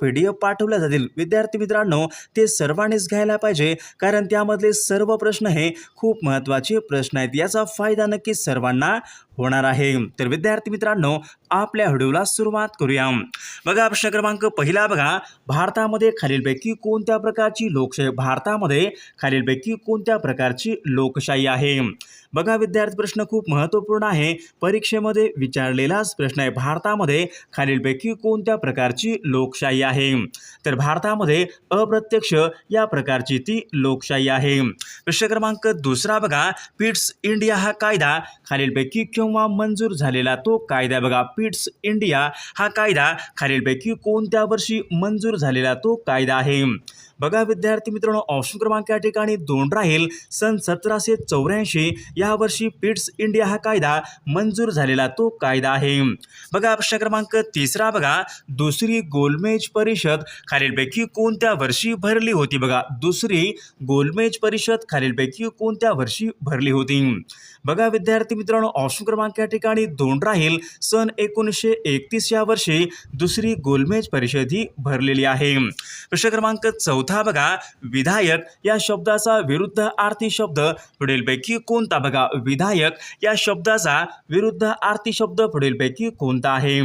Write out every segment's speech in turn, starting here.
P पाठवल्या जातील. विद्यार्थी मित्रांनो ते सर्वांनीच घ्यायला पाहिजे कारण त्यामधले सर्व प्रश्न हे खूप महत्त्वाचे प्रश्न आहेत. याचा फायदा नक्कीच सर्वांना होणार आहे. तर विद्यार्थी मित्रांनो आपल्या व्हिडिओला सुरुवात करूया. बघा प्रश्न क्रमांक पहिला बघा. भारतामध्ये खालीलपैकी कोणत्या प्रकारची लोकशाही भारतामध्ये खालीलपैकी कोणत्या प्रकारची लोकशाही आहे? बघा विद्यार्थी प्रश्न खूप महत्त्वपूर्ण आहे. परीक्षेमध्ये विचारलेलाच प्रश्न आहे. भारतामध्ये खालीलपैकी कोणत्या प्रकारची लोकशाही आहे? तर भारतामध्ये अप्रत्यक्ष या प्रकारची ती लोकशाही आहे. प्रश्न क्रमांक दुसरा बघा. पिट्स इंडिया हा कायदा खालीलपैकी केव्हा मंजूर झालेला तो कायदा बघा. पिट्स इंडिया हा कायदा खालीलपैकी कोणत्या वर्षी मंजूर झालेला तो कायदा आहे? बघा विद्यार्थी मित्रांनो ऑप्शन क्रमांक या ठिकाणी दोन राहील. सन सतराशे चौऱ्याऐंशी या वर्षी पिट्स इंडिया हा कायदा मंजूर झालेला तो कायदा आहे. बघा प्रश्न क्रमांक तिसरा बघा. दुसरी गोलमेज परिषद खालीलपैकी कोणत्या वर्षी भरली होती? बघा दुसरी गोलमेज परिषद खालीलपैकी कोणत्या वर्षी भरली होती? बघा विद्यार्थी मित्रांनो ऑप्शन क्रमांक या ठिकाणी दोन राहील. सन एकोणीसशे एकतीस या वर्षी दुसरी गोलमेज परिषद ही भरलेली आहे. प्रश्न क्रमांक चौथा बघा. विधायक या शब्दाचा विरुद्ध आर्थिक शब्द पुढीलपैकी कोणता बघा. विधायक या शब्दाचा विरुद्ध आर्थिक शब्द पुढीलपैकी कोणता आहे?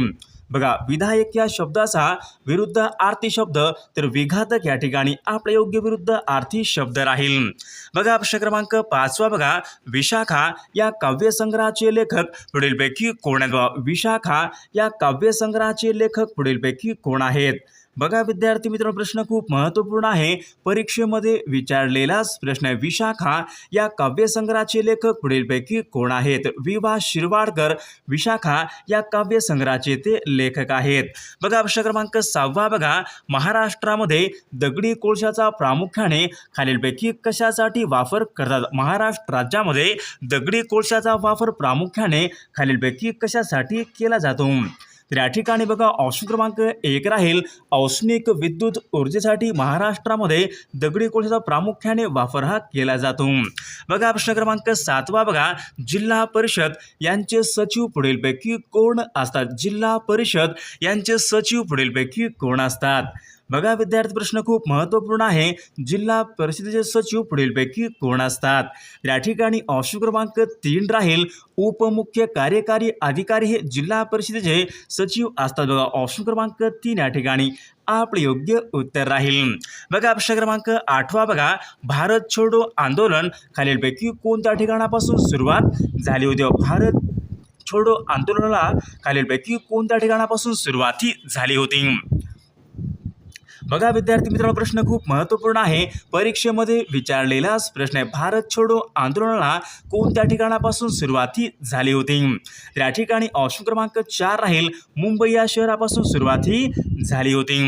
बघा विधायक या शब्दाचा विरुद्ध आरती शब्द तर विघातक या ठिकाणी आपला योग्य विरुद्ध आर्थिक शब्द राहील. बघा प्रश्न क्रमांक पाचवा बघा. विशाखा या काव्यसंग्रहाचे लेखक पुढीलपैकी कोण आहेत? विशाखा या काव्यसंग्रहाचे लेखक पुढीलपैकी कोण आहेत? बघा विद्यार्थी मित्रांनो प्रश्न खूप महत्त्वपूर्ण आहे. परीक्षेमध्ये विचारलेलाच प्रश्न आहे विशाखा या काव्यसंग्रहाचे लेखक पुढीलपैकी कोण आहेत? वि वा शिरवाडकर विशाखा या काव्यसंग्रहाचे ते लेखक आहेत. बघा प्रश्न क्रमांक सहावा बघा. महाराष्ट्रामध्ये दगडी कोळशाचा प्रामुख्याने खालीलपैकी कशासाठी वापर करतात? महाराष्ट्र राज्यामध्ये दगडी कोळशाचा वापर प्रामुख्याने खालीलपैकी कशासाठी केला जातो? तर या ठिकाणी बघा ऑप्शन क्रमांक एक राहील. औष्णिक विद्युत ऊर्जेसाठी महाराष्ट्रामध्ये दगडी कोळशाचा प्रामुख्याने वापर हा केला जातो. बघा प्रश्न क्रमांक सातवा बघा. जिल्हा परिषद यांचे सचिव पुढीलपैकी कोण असतात? जिल्हा परिषद यांचे सचिव पुढीलपैकी कोण असतात? बघा विद्यार्थी प्रश्न खूप महत्त्वपूर्ण आहे. जिल्हा परिषदेचे सचिव पुढीलपैकी कोण असतात? या ठिकाणी ऑप्शन क्रमांक तीन राहील. उपमुख्य कार्यकारी अधिकारी हे जिल्हा परिषदेचे सचिव असतात. बघा ऑप्शन क्रमांक तीन या ठिकाणी. आपले योग्य उत्तर राहील. बघा प्रश्न क्रमांक आठवा बघा. भारत छोडो आंदोलन. खालीलपैकी कोणत्या ठिकाणापासून सुरुवात झाली होती? भारत छोडो आंदोलनाला खालीलपैकी कोणत्या ठिकाणापासून सुरुवाती झाली होती? बघा विद्यार्थी मित्रांनो प्रश्न खूप महत्त्वपूर्ण आहे. परीक्षेमध्ये विचारलेलाच प्रश्न आहे. भारत छोडो आंदोलनाला कोणत्या ठिकाणापासून सुरुवाती झाली होती? त्या या ठिकाणी ऑप्शन क्रमांक चार राहील. मुंबई या शहरापासून सुरुवाती झाली होती.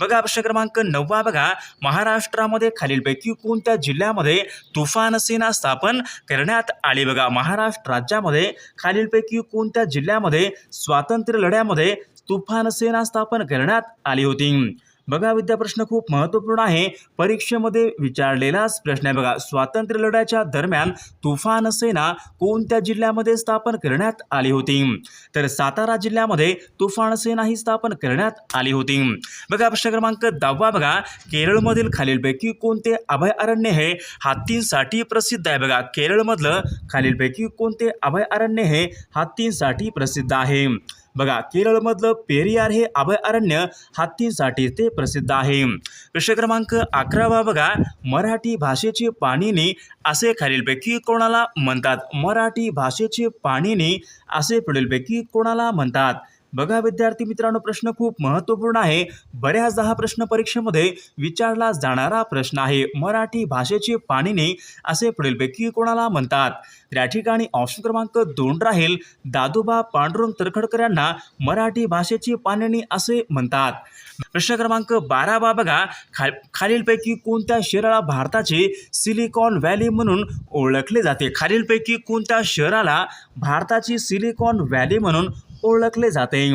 बघा प्रश्न क्रमांक नववा बघा. महाराष्ट्रामध्ये खालीलपैकी कोणत्या जिल्ह्यामध्ये तुफान सेना स्थापन करण्यात आली? बघा महाराष्ट्र राज्यामध्ये खालीलपैकी कोणत्या जिल्ह्यामध्ये स्वातंत्र्य लढ्यामध्ये तुफान सेना स्थापन करण्यात आली होती? बघा विद्या प्रश्न खूप महत्त्वपूर्ण आहे. परीक्षेमध्ये विचारलेलाच प्रश्न आहे बघा. स्वातंत्र्य लढ्याच्या दरम्यान तुफान सेना कोणत्या जिल्ह्यामध्ये स्थापन करण्यात आली होती? तर सातारा जिल्ह्यामध्ये तुफान सेना ही स्थापन करण्यात आली होती. बघा प्रश्न क्रमांक दहावा बघा. केरळमधील खालीलपैकी कोणते अभयारण्य हे हत्तींसाठी प्रसिद्ध आहे? बघा केरळमधलं खालीलपैकी कोणते अभयारण्य हे हत्तींसाठी प्रसिद्ध आहे? बघा केरळमधलं पेरियार हे अभयारण्य हत्तींसाठी ते प्रसिद्ध आहे. प्रश्न क्रमांक अकरावा बघा मराठी भाषेची पाणीनी असे खालीलपैकी कोणाला म्हणतात? मराठी भाषेची पाणीनी असे पुढीलपैकी कोणाला म्हणतात? बघा विद्यार्थी मित्रांनो प्रश्न खूप महत्त्वपूर्ण आहे. बऱ्याचदा हा प्रश्न परीक्षेमध्ये विचारला जाणारा प्रश्न आहे. मराठी भाषेची पाणीने असे पुढीलपैकी कोणाला म्हणतात? त्या ठिकाणी ऑप्शन क्रमांक दोन राहील. दादोबा पांडुरंग तरखडकर यांना मराठी भाषेची पाणीनी असे म्हणतात. प्रश्न क्रमांक बारा बा बघा. खा खालीलपैकी कोणत्या शहराला भारताचे सिलिकॉन व्हॅली म्हणून ओळखले जाते? खालीलपैकी कोणत्या शहराला भारताची सिलिकॉन व्हॅली म्हणून ओळखले जाते.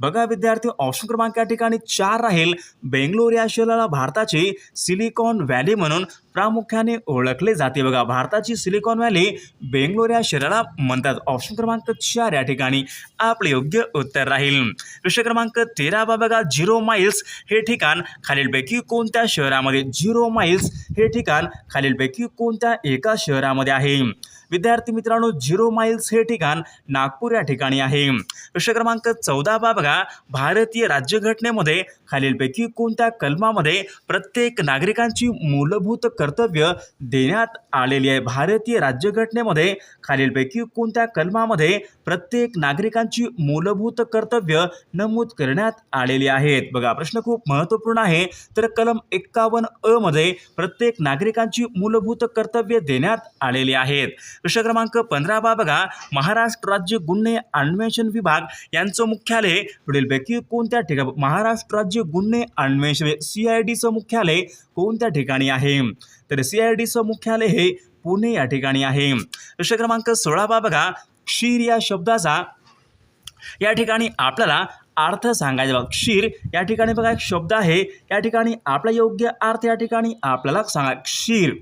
बघा विद्यार्थी ऑप्शन क्रमांक या ठिकाणी चार राहील. बेंगलोर या शहराला भारताची सिलिकॉन व्हॅली म्हणून प्रामुख्याने ओळखले जाते. बघा भारताची सिलिकॉन व्हॅली बेंगलोर या शहराला म्हणतात. ऑप्शन क्रमांक चार या ठिकाणी आपले योग्य उत्तर राहील. प्रश्न क्रमांक तेरावा बघा झिरो माइल्स हे ठिकाण खालीलपैकी कोणत्या शहरामध्ये? झिरो माइल्स हे ठिकाण खालीलपैकी कोणत्या एका शहरामध्ये आहे? विद्यार्थी मित्रांनो झिरो माइल्स हे ठिकाण नागपूर या ठिकाणी आहे. प्रश्न क्रमांक चौदा बा बघा. भारतीय राज्यघटनेमध्ये खालीलपैकी कोणत्या कलमामध्ये प्रत्येक नागरिकांची मूलभूत कर्तव्य देण्यात आलेली आहे? भारतीय राज्यघटनेमध्ये खालीलपैकी कोणत्या कलमामध्ये प्रत्येक नागरिकांची मूलभूत कर्तव्य नमूद करण्यात आलेली आहेत? बघा प्रश्न खूप महत्त्वपूर्ण आहे. तर कलम एक्कावन्न अ मध्ये प्रत्येक नागरिकांची मूलभूत कर्तव्य देण्यात आलेली आहेत. प्रश्न क्रमांक पंधरा बा बघा. महाराष्ट्र राज्य गुन्हे अन्वेषण विभाग यांचं मुख्यालय पुढीलपैकी कोणत्या ठिकाणी महाराष्ट्र राज्य गुन्हे अन्वेषण सी आय डीचं मुख्यालय कोणत्या ठिकाणी आहे? तर सी आय डीचं मुख्यालय हे पुणे या ठिकाणी आहे. प्रश्न क्रमांक सोळा बा बघा. क्षीर या शब्दाचा या ठिकाणी आपल्याला अर्थ सांगायचा बघा. क्षीर या ठिकाणी बघा एक शब्द आहे. या ठिकाणी आपला योग्य अर्थ या ठिकाणी आपल्याला सांगा. क्षीर.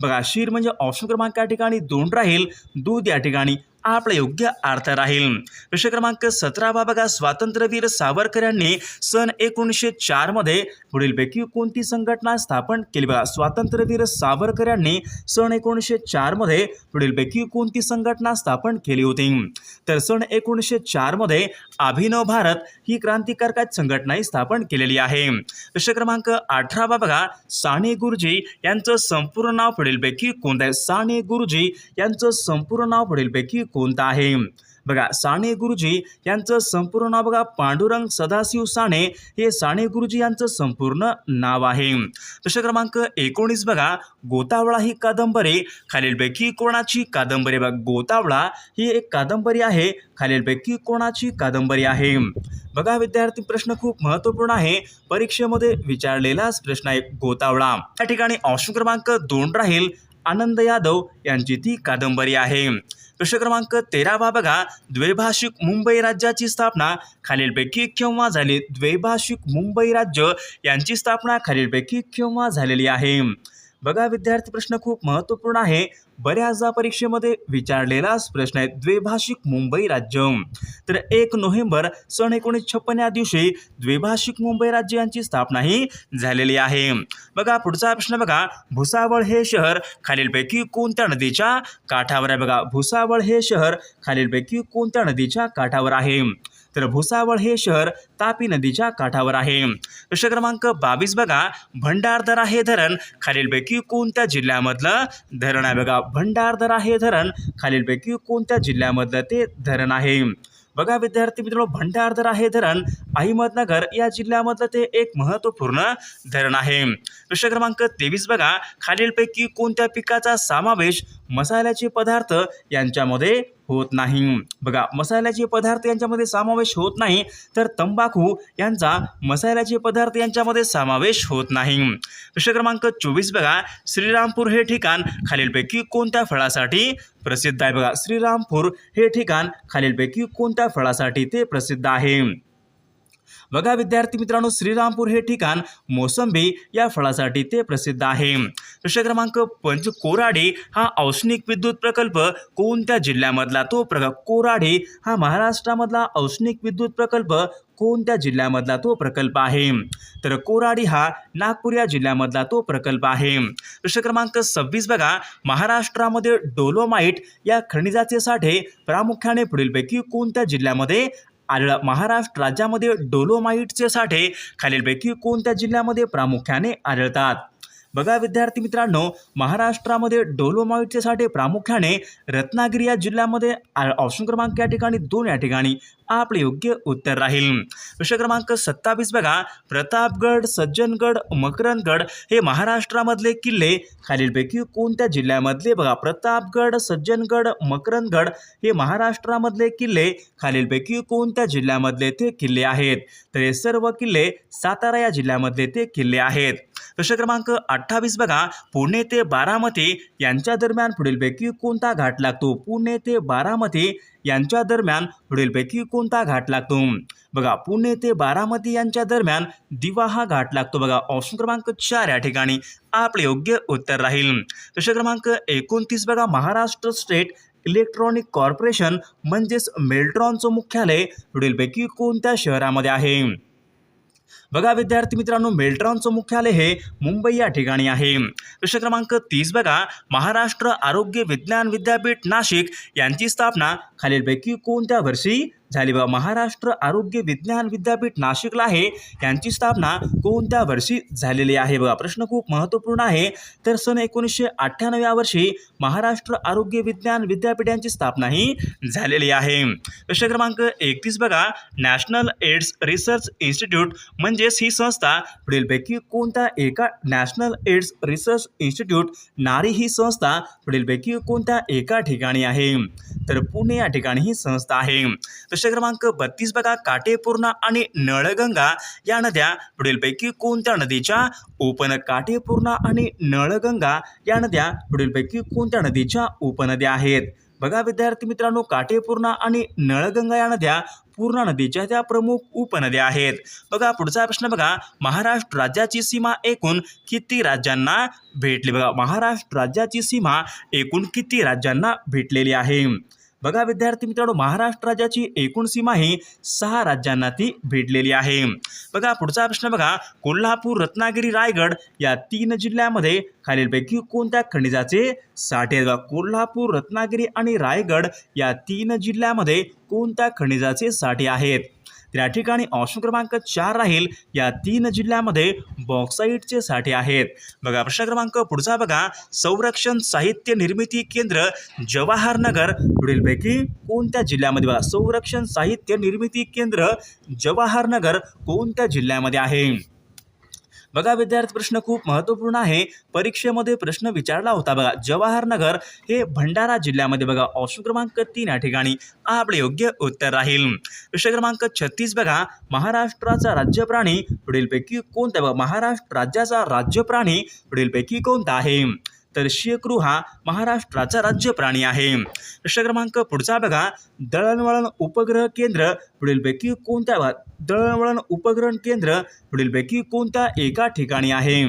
बघा क्षीर म्हणजे ऑप्शन क्रमांक या ठिकाणी दोन राहील. दूध या ठिकाणी आपला योग्य अर्थ राहील. प्रश्न क्रमांक सतरावा बघा स्वातंत्र्यवीर सावरकर यांनी सन एकोणीसशे चारमध्ये पुढीलपैकी कोणती संघटना स्थापन केली? बघा स्वातंत्र्यवीर सावरकर यांनी सन एकोणीसशे चारमध्ये पुढीलपैकी कोणती संघटना स्थापन केली होती? तर सन एकोणीसशे चारमध्ये अभिनव भारत ही क्रांतिकारक संघटनाही स्थापन केलेली आहे. प्रश्न क्रमांक अठरावा बघा साने गुरुजी यांचं संपूर्ण नाव पुढीलपैकी कोणतं आहे? साने गुरुजी यांचं संपूर्ण नाव पुढीलपैकी कोणतं आहे? बघा साने गुरुजी यांचं संपूर्ण नाव बघा पांडुरंग सदाशिव साने हे साने गुरुजी यांचं संपूर्ण नाव आहे. प्रश्न क्रमांक एकोणीस बघा गोतावळा ही कादंबरी. खालीलपैकी कोणाची कादंबरी? बघा गोतावळा ही एक कादंबरी आहे. खालीलपैकी कोणाची कादंबरी आहे? बघा विद्यार्थी प्रश्न खूप महत्त्वपूर्ण आहे. परीक्षेमध्ये विचारलेलाच प्रश्न आहे गोतावळा. या ठिकाणी ऑप्शन क्रमांक दोन राहील. आनंद यादव यांची ती कादंबरी आहे. प्रश्न क्रमांक तेरावा बघा. द्वैभाषिक मुंबई राज्याची स्थापना खालीलपैकी केव्हा झाली? द्वैभाषिक मुंबई राज्य यांची स्थापना खालीलपैकी केव्हा झालेली आहे? बघा विद्यार्थी प्रश्न खूप महत्त्वपूर्ण आहे. बऱ्याचदा परीक्षेमध्ये विचारलेलाच प्रश्न आहे. द्विभाषिक मुंबई राज्य तर एक नोव्हेंबर सन एकोणीस छप्पन या दिवशी द्विभाषिक मुंबई राज्य यांची स्थापनाही झालेली आहे. बघा पुढचा प्रश्न बघा. भुसावळ हे शहर खालीलपैकी कोणत्या नदीच्या काठावर आहे? बघा भुसावळ हे शहर खालीलपैकी कोणत्या नदीच्या काठावर आहे? तर भुसावळ हे शहर तापी नदीच्या काठावर आहे. प्रश्न क्रमांक बावीस बघा. भंडारदरा हे धरण खालीलपैकी कोणत्या जिल्ह्यामधलं धरण आहे? बघा भंडारदरा हे धरण खालीलपैकी कोणत्या जिल्ह्यामधलं ते धरण आहे? बघा विद्यार्थी मित्रांनो भंडारदरा हे धरण अहमदनगर या जिल्ह्यामधलं ते एक महत्त्वपूर्ण धरण आहे. प्रश्न क्रमांक तेवीस बघा. खालीलपैकी कोणत्या पिकाचा समावेश मसाल्याचे पदार्थ यांच्यामध्ये होत नाही. बघा मसाल्याचे पदार्थ यांच्यामध्ये समावेश होत नाही तर तंबाखू यांचा मसाल्याचे पदार्थ यांच्यामध्ये समावेश होत नाही. प्रश्न क्रमांक चोवीस बघा श्रीरामपूर हे ठिकाण खालीलपैकी कोणत्या फळासाठी प्रसिद्ध आहे? बघा श्रीरामपूर हे ठिकाण खालीलपैकी कोणत्या फळासाठी ते प्रसिद्ध आहे? बघा विद्यार्थी मित्रांनो श्रीरामपूर हे ठिकाण मोसंबी या फळासाठी ते प्रसिद्ध आहे. प्रश्न क्रमांक पंच कोराडे हा औष्णिक विद्युत प्रकल्प कोणत्या जिल्ह्यामधला? तो प्र कोराडे हा महाराष्ट्रामधला औष्णिक विद्युत प्रकल्प कोणत्या जिल्ह्यामधला तो प्रकल्प आहे? तर कोराडी हा नागपूर या जिल्ह्यामधला तो प्रकल्प आहे. प्रश्न क्रमांक सव्वीस बघा. महाराष्ट्रामध्ये डोलोमाइट या खनिजाचे साठे प्रामुख्याने पुढीलपैकी कोणत्या जिल्ह्यामध्ये आढळ महाराष्ट्र राज्यामध्ये डोलोमाइटचे साठे खालीलपैकी कोणत्या जिल्ह्यामध्ये प्रामुख्याने आढळतात? बघा विद्यार्थी मित्रांनो महाराष्ट्रामध्ये डोलोमाईटचे साठे प्रामुख्याने रत्नागिरी या जिल्ह्यामध्ये आ- ऑप्शन क्रमांक या ठिकाणी दोन या ठिकाणी आपले योग्य उत्तर राहील. प्रश्न क्रमांक सत्तावीस बघा. प्रतापगड सज्जनगड मकरंदगड हे महाराष्ट्रामधले किल्ले. खालीलपैकी कोणत्या जिल्ह्यामधले? बघा प्रतापगड सज्जनगड मकरंदगड हे महाराष्ट्रामधले किल्ले. खालीलपैकी कोणत्या जिल्ह्यामधले ते किल्ले आहेत? तर हे सर्व किल्ले सातारा या जिल्ह्यामधले ते किल्ले आहेत. प्रश्न क्रमांक अठ्ठावीस बघा पुणे ते बारामती यांच्या दरम्यान पुढीलपैकी कोणता घाट लागतो? पुणे ते बारामती यांच्या दरम्यान पुढीलपैकी कोणता घाट लागतो? बघा पुणे ते बारामती यांच्या दरम्यान दिवा हा घाट लागतो बघा. ऑप्शन क्रमांक चार या ठिकाणी. आपले योग्य उत्तर राहील. प्रश्न क्रमांक एकोणतीस बघा. महाराष्ट्र स्टेट इलेक्ट्रॉनिक कॉर्पोरेशन म्हणजेच मेल्ट्रॉनचं मुख्यालय पुढीलपैकी कोणत्या शहरामध्ये आहे? बघा विद्यार्थी मित्रांनो मेल्ट्रॉनचं मुख्यालय हे मुंबई या ठिकाणी आहे. प्रश्न क्रमांक तीस बघा. महाराष्ट्र आरोग्य विज्ञान विद्यापीठ नाशिक यांची स्थापना खालीलपैकी कोणत्या वर्षी झाली? बघा महाराष्ट्र आरोग्य विज्ञान विद्यापीठ नाशिकला आहे. यांची स्थापना कोणत्या वर्षी झालेली आहे? बघा प्रश्न खूप महत्त्वपूर्ण आहे. तर सन एकोणीसशे अठ्ठ्याण्णव या वर्षी महाराष्ट्र आरोग्य विज्ञान विद्यापीठ यांची स्थापना ही झालेली आहे. प्रश्न क्रमांक एकतीस बघा. नॅशनल एड्स रिसर्च इन्स्टिट्यूट म्हणजेच ही संस्था पुढीलपैकी कोणत्या एका नॅशनल एड्स रिसर्च इन्स्टिट्यूट नारी ही संस्था पुढीलपैकी कोणत्या एका ठिकाणी आहे? तर पुणे या ठिकाणी ही संस्था आहे. प्रश्न क्रमांक बत्तीस बघा. काटेपूर्णा आणि नळगंगा या नद्या पुढीलपैकी कोणत्या नदीच्या? उपन काटेपूर्णा आणि नळगंगा या नद्या पुढीलपैकी कोणत्या नदीच्या उपनद्या आहेत? बघा विद्यार्थी मित्रांनो काटेपूर्णा आणि नळगंगा या नद्या पूर्णा नदीच्या त्या प्रमुख उपनद्या आहेत. बघा पुढचा प्रश्न बघा. महाराष्ट्र राज्याची सीमा एकूण किती राज्यांना भेटली? बघा महाराष्ट्र राज्याची सीमा एकूण किती राज्यांना भेटलेली आहे? बघा विद्यार्थी मित्रांनो महाराष्ट्र राज्याची एकूण सीमा ही सहा राज्यांना ती भेटलेली आहे. बघा पुढचा प्रश्न बघा. कोल्हापूर रत्नागिरी रायगड या तीन जिल्ह्यामध्ये खालीलपैकी कोणत्या खनिजाचे साठे आहेत? बघा कोल्हापूर रत्नागिरी आणि रायगड या तीन जिल्ह्यामध्ये कोणत्या खनिजाचे साठे आहेत? तर या ठिकाणी ऑप्शन क्रमांक चार राहील. या तीन जिल्ह्यामध्ये बॉक्साईटचे साठे आहेत. बघा प्रश्न क्रमांक पुढचा बघा. संरक्षण साहित्य निर्मिती केंद्र जवाहरनगर. पुढीलपैकी कोणत्या जिल्ह्यामध्ये बघा? संरक्षण साहित्य निर्मिती केंद्र जवाहरनगर कोणत्या जिल्ह्यामध्ये आहे? बघा विद्यार्थी प्रश्न खूप महत्त्वपूर्ण आहे. परीक्षेमध्ये प्रश्न विचारला होता बघा जवाहरनगर हे भंडारा जिल्ह्यामध्ये बघा ऑप्शन क्रमांक तीन या ठिकाणी आपले योग्य उत्तर राहील. प्रश्न क्रमांक छत्तीस बघा महाराष्ट्राचा राज्य प्राणी पुढीलपैकी कोणता बघा महाराष्ट्र राज्याचा राज्य प्राणी पुढीलपैकी कोणता आहे? तर शेकरू हा महाराष्ट्राचा राज्य प्राणी आहे. प्रश्न क्रमांक पुढचा बघा. दळणवळण उपग्रह केंद्र पुढीलपैकी कोणत्या दळणवळण उपग्रह केंद्र पुढीलपैकी कोणत्या एका ठिकाणी आहे?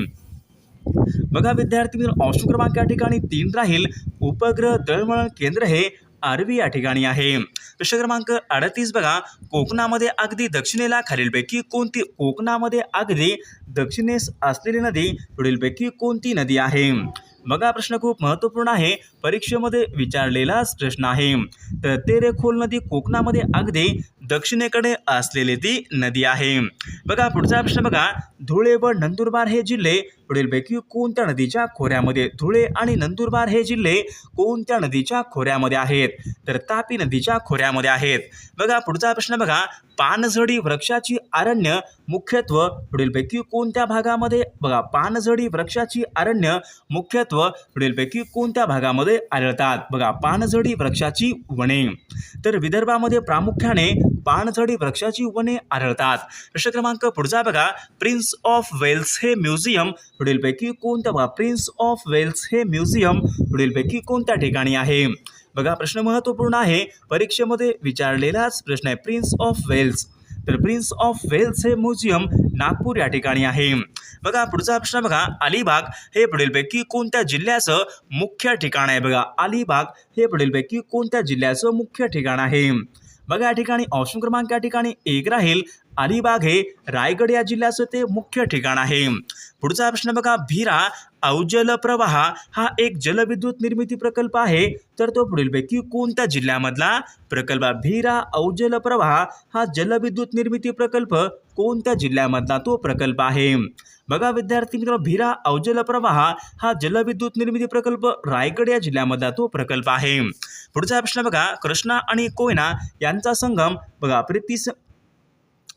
बघा विद्यार्थी मित्र ऑप्शन क्रमांक या ठिकाणी तीन राहील. उपग्रह दळणवळण केंद्र हे आरवी या ठिकाणी आहे. प्रश्न क्रमांक अडतीस बघा. कोकणामध्ये अगदी दक्षिणेला खालीलपैकी कोणती कोकणामध्ये अगदी दक्षिणेस असलेली नदी पुढीलपैकी कोणती नदी आहे? मग हा प्रश्न खूप महत्त्वपूर्ण आहे. परीक्षेमध्ये विचारलेलाच प्रश्न आहे. तर तेरेखोल नदी कोकणामध्ये अगदी दक्षिणेकडे असलेली ती नदी आहे. बघा पुढचा प्रश्न बघा. धुळे व नंदुरबार हे जिल्हे पुढीलपैकी कोणत्या नदीच्या खोऱ्यामध्ये? धुळे आणि नंदुरबार हे जिल्हे कोणत्या नदीच्या खोऱ्यामध्ये आहेत? तर तापी नदीच्या खोऱ्यामध्ये आहेत. बघा पुढचा प्रश्न बघा. पानझडी वृक्षाची अरण्य मुख्यत्व पुढीलपैकी कोणत्या भागामध्ये? बघा पानझडी वृक्षाची अरण्य मुख्यत्व पुढीलपैकी कोणत्या भागामध्ये? आढळतात. बघा पानझडी वृक्षाची वने तर विदर्भामध्ये प्रामुख्याने पानझडी वृक्षाची वने आढळतात. प्रश्न क्रमांक पुढचा बघा प्रिन्स ऑफ वेल्स हे म्युझियम पुढीलपैकी कोणत्या बघा प्रिन्स ऑफ वेल्स हे म्युझियम पुढीलपैकी कोणत्या ठिकाणी आहे? बघा प्रश्न महत्त्वपूर्ण आहे. परीक्षेमध्ये विचारलेलाच प्रश्न आहे प्रिन्स ऑफ वेल्स तर प्रिन्स ऑफ वेल्स हे म्युझियम नागपूर या ठिकाणी आहे. बघा पुढचा प्रश्न बघा. अलिबाग हे पुढीलपैकी कोणत्या जिल्ह्याचं मुख्य ठिकाण आहे? बघा अलिबाग हे पुढीलपैकी कोणत्या जिल्ह्याचं मुख्य ठिकाण आहे? बघा या ठिकाणी ऑप्शन क्रमांक या ठिकाणी एक राहील. अलिबाग हे रायगड या जिल्ह्याचं ते मुख्य ठिकाण आहे. पुढचा प्रश्न बघा भीरा अवजल प्रवाह हा एक जलविद्युत निर्मिती प्रकल्प आहे. तर तो पुढीलपैकी कोणत्या जिल्ह्यामधला प्रकल्प? भिरा भीरा अवजल प्रवाह हा जलविद्युत निर्मिती प्रकल्प कोणत्या जिल्ह्यामधला तो प्रकल्प आहे? बघा विद्यार्थी मित्र भिरा अवजल प्रवाह हा जलविद्युत निर्मिती प्रकल्प रायगड या जिल्ह्यामधला तो प्रकल्प आहे. पुढचा प्रश्न बघा कृष्णा आणि कोयना यांचा संगम बघा प्रितीस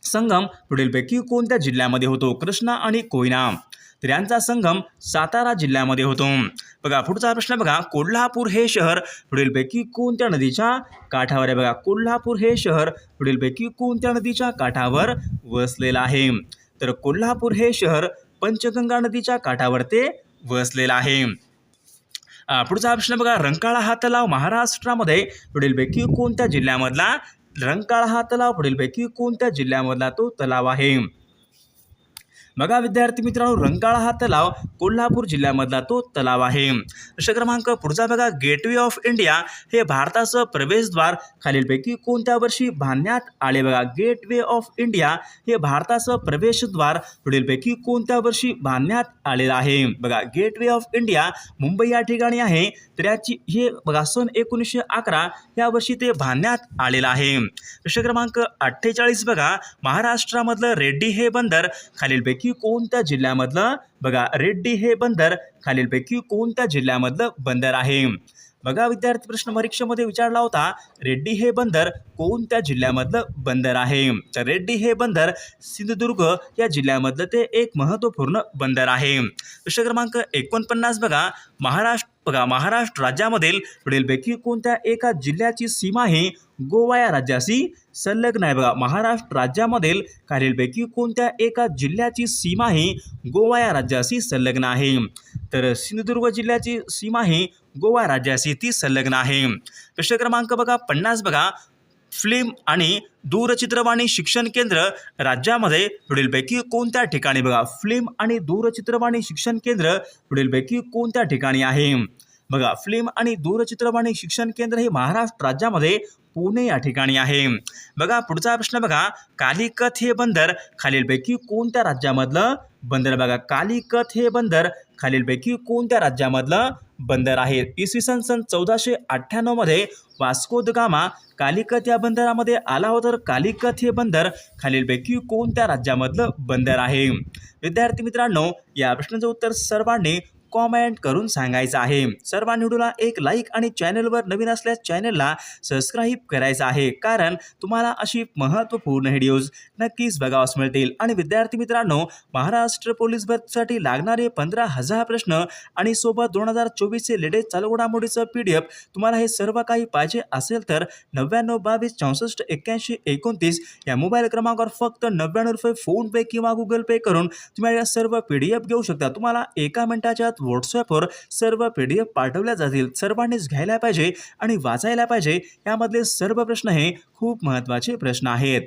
संगम पुढीलपैकी कोणत्या जिल्ह्यामध्ये होतो? कृष्णा आणि कोयना. तर यांचा संगम सातारा जिल्ह्यामध्ये होतो. बघा पुढचा प्रश्न बघा कोल्हापूर हे शहर पुढीलपैकी कोणत्या नदीच्या काठावर आहे? बघा कोल्हापूर हे शहर पुढीलपैकी कोणत्या नदीच्या काठावर वसलेलं आहे? तर कोल्हापूर हे शहर पंचगंगा नदीच्या काठावर ते वसलेलं आहे. पुढचा प्रश्न बघा रंकाळा हा तलाव महाराष्ट्रामध्ये पुढीलपैकी कोणत्या जिल्ह्यामधला? रंकाळा हा तलाव पुढीलपैकी कोणत्या जिल्ह्यामधला तो तलाव आहे? बघा विद्यार्थी मित्रांनो रंकाळा हा तलाव कोल्हापूर जिल्ह्यामधला तो तलाव आहे. प्रश्न क्रमांक पुढचा बघा गेटवे ऑफ इंडिया हे भारताचं प्रवेशद्वार. खालीलपैकी कोणत्या वर्षी बांधण्यात आले बघा गेटवे ऑफ इंडिया हे भारताचं प्रवेशद्वार. पुढीलपैकी कोणत्या वर्षी बांधण्यात आलेलं आहे? बघा गेटवे ऑफ इंडिया मुंबई या ठिकाणी आहे. तर याची हे बघा सन एकोणीसशे अकरा या वर्षी ते बांधण्यात आलेलं आहे. प्रश्न क्रमांक अठ्ठेचाळीस बघा महाराष्ट्रामधलं रेड्डी हे बंदर. खालीलपैकी कोणत्या जिल्ह्यामधलं? बघा रेड्डी हे बंदर खालीलपैकी कोणत्या जिल्ह्यामधलं बंदर आहे? बघा विद्यार्थी प्रश्न परीक्षेमध्ये विचारला होता रेड्डी हे बंदर कोणत्या जिल्ह्यामधलं बंदर आहे? तर रेड्डी हे बंदर सिंधुदुर्ग या जिल्ह्यामधलं ते एक महत्त्वपूर्ण बंदर आहे. प्रश्न क्रमांक एकोणपन्नास बघा. महाराष्ट्र बघा महाराष्ट्र राज्यामधील पुढीलपैकी कोणत्या एका जिल्ह्याची सीमा ही गोवा या राज्याशी संलग्न आहे बघा. महाराष्ट्र राज्यामधील खालीलपैकी कोणत्या एका जिल्ह्याची सीमा ही गोवा या राज्याशी संलग्न आहे. तर सिंधुदुर्ग जिल्ह्याची सीमा ही गोवा राज्याशी ती संलग्न आहे. प्रश्न क्रमांक बघा पन्नास बघा. फिल्म आणि दूरचित्रवाणी शिक्षण केंद्र राज्यामध्ये पुढीलपैकी कोणत्या ठिकाणी बघा? फिल्म आणि दूरचित्रवाणी शिक्षण केंद्र पुढीलपैकी कोणत्या ठिकाणी आहे? बघा फिल्म आणि दूरचित्रवाणी शिक्षण केंद्र हे महाराष्ट्र राज्यामध्ये पुणे या ठिकाणी आहे. बघा पुढचा प्रश्न बघा. कालिकत हे बंदर खालीलपैकी कोणत्या राज्यामधलं बंदर? बघा कालिकत हे बंदर खालीलपैकी कोणत्या राज्यामधलं बंदर आहे? इसवी सन सन चौदाशे अठ्ठ्याण्णवमध्ये वास्को द गामा कालिकत या बंदरामध्ये आला होता. तर कालिकत हे बंदर खालीलपैकी कोणत्या राज्यामधलं बंदर आहे? विद्यार्थी मित्रांनो या प्रश्नाचं उत्तर सर्वांनी कॉमेंट करून सांगायचं आहे. सर्व व्हिडिओला एक लाईक आणि चॅनलवर नवीन असल्यास चॅनलला सबस्क्राईब करायचं आहे. कारण तुम्हाला अशी महत्त्वपूर्ण व्हिडिओज नक्कीच बघावास मिळतील. आणि विद्यार्थी मित्रांनो महाराष्ट्र पोलीस भरतीसाठी लागणारे पंधरा हजार प्रश्न आणि सोबत दोन हजार चोवीसचे लेटेस्ट चालू घडामोडीचं पी डी एफ तुम्हाला हे सर्व काही पाहिजे असेल तर नव्याण्णव बावीस चौसष्ट एक्क्याऐंशी एकोणतीस या मोबाईल क्रमांकावर फक्त नव्याण्णव रुपये फोनपे किंवा गुगल पे करून तुम्ही या सर्व पी डी एफ घेऊ शकता. तुम्हाला एका मिनिटाच्या आत व्हॉट्सअपवर सर्व पी डी एफ पाठवल्या जातील. सर्वांनीच घ्यायला पाहिजे आणि वाचायला पाहिजे. यामधले सर्व प्रश्न हे खूप महत्त्वाचे प्रश्न आहेत.